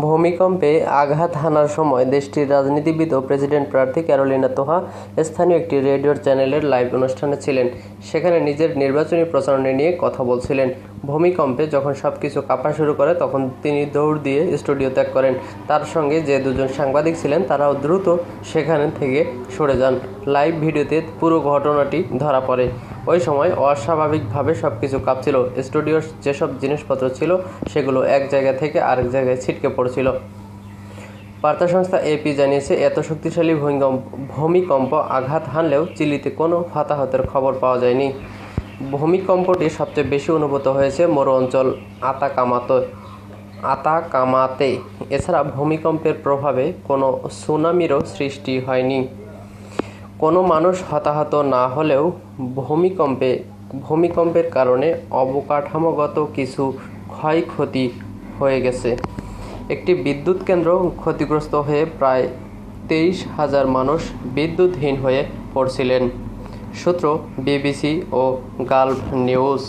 ভূমিকম্পে আঘাত হানার সময় দেশটির রাজনীতিবিদ ও প্রেসিডেন্ট প্রার্থী ক্যারোলিনা তোহা স্থানীয় একটি রেডিওর চ্যানেলের লাইভ অনুষ্ঠানে ছিলেন। সেখানে নিজের নির্বাচনী প্রচারণা নিয়ে কথা বলছিলেন। ভূমিকম্পে যখন সব কিছু কাঁপা শুরু করে, তখন তিনি দৌড় দিয়ে স্টুডিও ত্যাগ করেন। তার সঙ্গে যে দুজন সাংবাদিক ছিলেন, তারাও দ্রুত সেখানে থেকে সরে যান। লাইভ ভিডিওতে পুরো ঘটনাটি ধরা পড়ে। ওই সময় অস্বাভাবিকভাবে সব কিছু কাঁপছিল। স্টুডিওর যেসব জিনিসপত্র ছিল, সেগুলো এক জায়গা থেকে আরেক জায়গায় ছিটকে পড়ছিল। বার্তা সংস্থা এপি জানিয়েছে, এত শক্তিশালী ভূমিকম্প ভূমিকম্প আঘাত হানলেও চিলিতে কোনো হতাহতের খবর পাওয়া যায়নি। ভূমিকম্পটি সবচেয়ে বেশি অনুভূত হয়েছে মরু অঞ্চল আতাকামাতে আতাকামাতে। এছাড়া ভূমিকম্পের প্রভাবে কোনো সুনামিরও সৃষ্টি হয়নি। কোনো মানুষ হতাহত না হলেও ভূমিকম্পে, ভূমিকম্পের কারণে অবকাঠামোগত কিছু ক্ষয়ক্ষতি হয়ে গেছে। একটি বিদ্যুৎ কেন্দ্র ক্ষতিগ্রস্ত হয়ে প্রায় তেইশ হাজার মানুষ বিদ্যুৎহীন হয়ে পড়ছিলেন। সূত্র বিবিসি ও গালফ নিউজ।